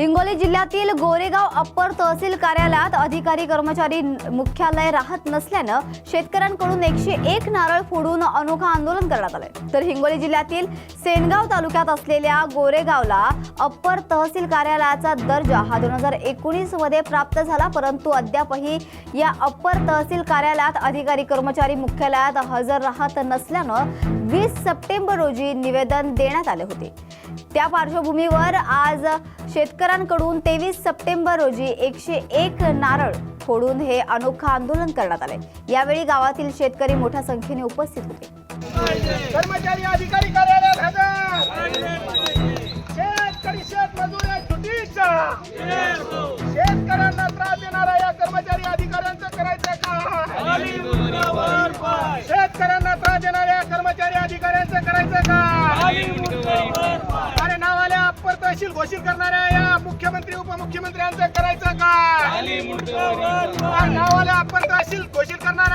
हिंगोली जिल्ह्यातील गोरेगाव अप्पर तहसील कार्यालयात अधिकारी कर्मचारी मुख्यालय राहत नसल्यानं शेतकऱ्यांकडून एकशे एक नारळ फोडून अनोखा आंदोलन करण्यात आलंय. तर हिंगोली जिल्ह्यातील सेनगाव तालुक्यात असलेल्या गोरेगावला अप्पर तहसील कार्यालयाचा दर्जा हा दोन हजार एकोणीसमध्ये प्राप्त झाला परंतु अद्यापही या अप्पर तहसील कार्यालयात अधिकारी कर्मचारी मुख्यालयात हजर राहत नसल्यानं वीस सप्टेंबर रोजी निवेदन देण्यात आले होते. त्या पार्श्वभूमीवर आज शेतकऱ्यांकडून तेवीस सप्टेंबर रोजी एकशे एक नारळ फोडून हे अनोखं आंदोलन करण्यात आले यावेळी गावातील शेतकरी मोठ्या संख्येने उपस्थित होते. कर्मचारी अधिकारी शेतकरी शेतकऱ्यांना त्रास देणारा या कर्मचारी अधिकाऱ्यांचं करायचं का शेतकऱ्यांना त्रास देणाऱ्या कर्मचारी अधिकाऱ्यांचं करायचं का तहसील घोषित करणाऱ्या या मुख्यमंत्री उपमुख्यमंत्र्यांचं करायचं का नावाल्या अप्पर तहसील घोषित करणाऱ्या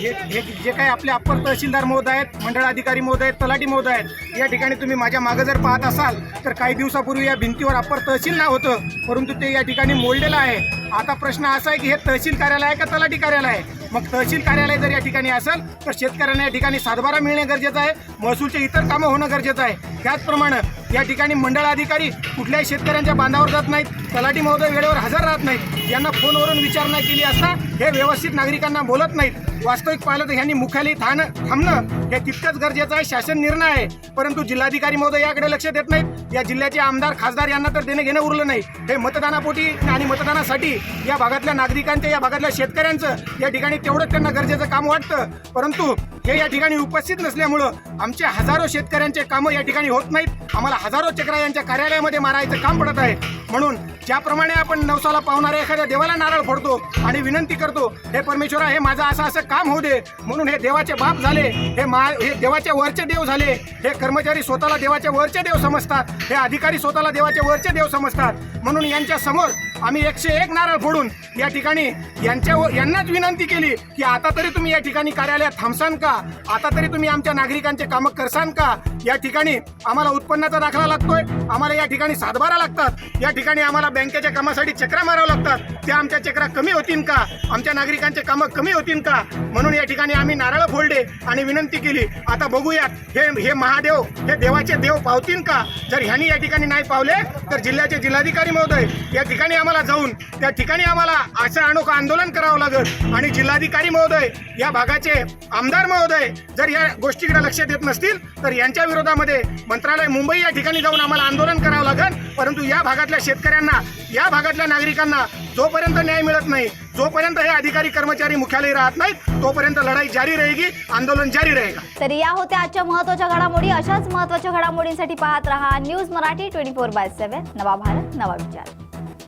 हे हे जे काही आपले अप्पर तहसीलदार महोदय आहेत मंडळ अधिकारी महोदय आहेत तलाठी महोदय आहेत या ठिकाणी तुम्ही माझ्या मागं जर पाहत असाल तर काही दिवसापूर्वी या भिंतीवर अप्पर तहसील नाव होतं परंतु ते या ठिकाणी मोडलेलं आहे. आता प्रश्न असा आहे की हे तहसील कार्यालय आहे का तलाठी कार्यालय आहे? मग तहसील कार्यालय जर या ठिकाणी असेल तर शेतकऱ्यांना या ठिकाणी सातबारा मिळणे गरजेचं आहे महसूलचे इतर कामं होणं गरजेचं आहे. त्याचप्रमाणे या ठिकाणी मंडळ अधिकारी कुठल्याही शेतकऱ्यांच्या बांधावर जात नाहीत तलाठी महोदय वेळेवर हजर राहत नाहीत यांना फोनवरून विचारणा केली असता हे व्यवस्थित नागरिकांना बोलत नाहीत. वास्तविक पाहिलं तर ह्यांनी मुख्यालय थांबणं थांबणं हे तितकंच गरजेचं आहे शासन निर्णय आहे. परंतु जिल्हाधिकारी महोदय याकडे लक्ष देत नाहीत. या जिल्ह्याचे आमदार खासदार यांना तर देणं घेणं उरलं नाही. हे मतदानापोटी आणि मतदानासाठी या भागातल्या नागरिकांच्या या भागातल्या शेतकऱ्यांचं या ठिकाणी तेवढंच त्यांना गरजेचं काम वाटतं. परंतु हे या ठिकाणी उपस्थित नसल्यामुळं आमचे हजारो शेतकऱ्यांचे कामं या ठिकाणी होत नाहीत. आम्हाला हजारो चक्रा यांच्या कार्यालयामध्ये मारायचं काम पडत आहे. म्हणून ज्याप्रमाणे आपण नवसाला पावणाऱ्या एखाद्या देवाला नारळ फोडतो आणि विनंती करतो हे परमेश्वरा हे माझं असं असं काम होऊ दे. म्हणून हे देवाचे बाप झाले. हे मा हे देवाचे वरचे देव झाले. हे कर्मचारी स्वतःला देवाचे वरचे देव समजतात. हे अधिकारी स्वतःला देवाचे वरचे देव समजतात. म्हणून यांच्या समोर आम्ही एकशे एक नारळ फोडून या ठिकाणी यांच्या यांनाच विनंती केली की आता तरी तुम्ही या ठिकाणी कार्यालयात थांबसान का? आता तरी तुम्ही आमच्या नागरिकांचे कामं करसान का? या ठिकाणी आम्हाला उत्पन्नाचा दाखला लागतोय. आम्हाला या ठिकाणी सातबारा लागतात. या ठिकाणी आम्हाला बँकेच्या कामासाठी चक्रा मारावं लागतात. त्या आमच्या चक्रा कमी होतील का? आमच्या नागरिकांचे कामं कमी होतील का? म्हणून या ठिकाणी आम्ही नारळ फोडले आणि विनंती केली. आता बघूयात हे हे महादेव हे देवाचे देव पावतील का? जर ह्यांनी या ठिकाणी नाही पावले तर जिल्ह्याचे जिल्हाधिकारी महोदय या ठिकाणी आम्हाला जाऊन त्या ठिकाणी आम्हाला असं अनोखं आंदोलन करावं लागेल. आणि जिल्हाधिकारी महोदय या भागाचे आमदार महोदय जर या गोष्टीकडे लक्ष देत नसतील तर यांच्या विरोधामध्ये मंत्रालय मुंबई या ठिकाणी जाऊन आम्हाला आंदोलन करावं लागेल. परंतु या भागातल्या शेतकऱ्यांना या भागातल्या नागरिकांना जोपर्यंत न्याय मिळत नाही जोपर्यंत हे अधिकारी कर्मचारी मुख्यालय राहत नाहीत तोपर्यंत लढाई जारी रहेगी आंदोलन जारी रहेगा. तर या होत्या आजच्या महत्त्वाच्या घडामोडी. अशाच महत्त्वाच्या घडामोडींसाठी पाहत रहा news Marathi twenty four by seven नवा भारत नवा विचार.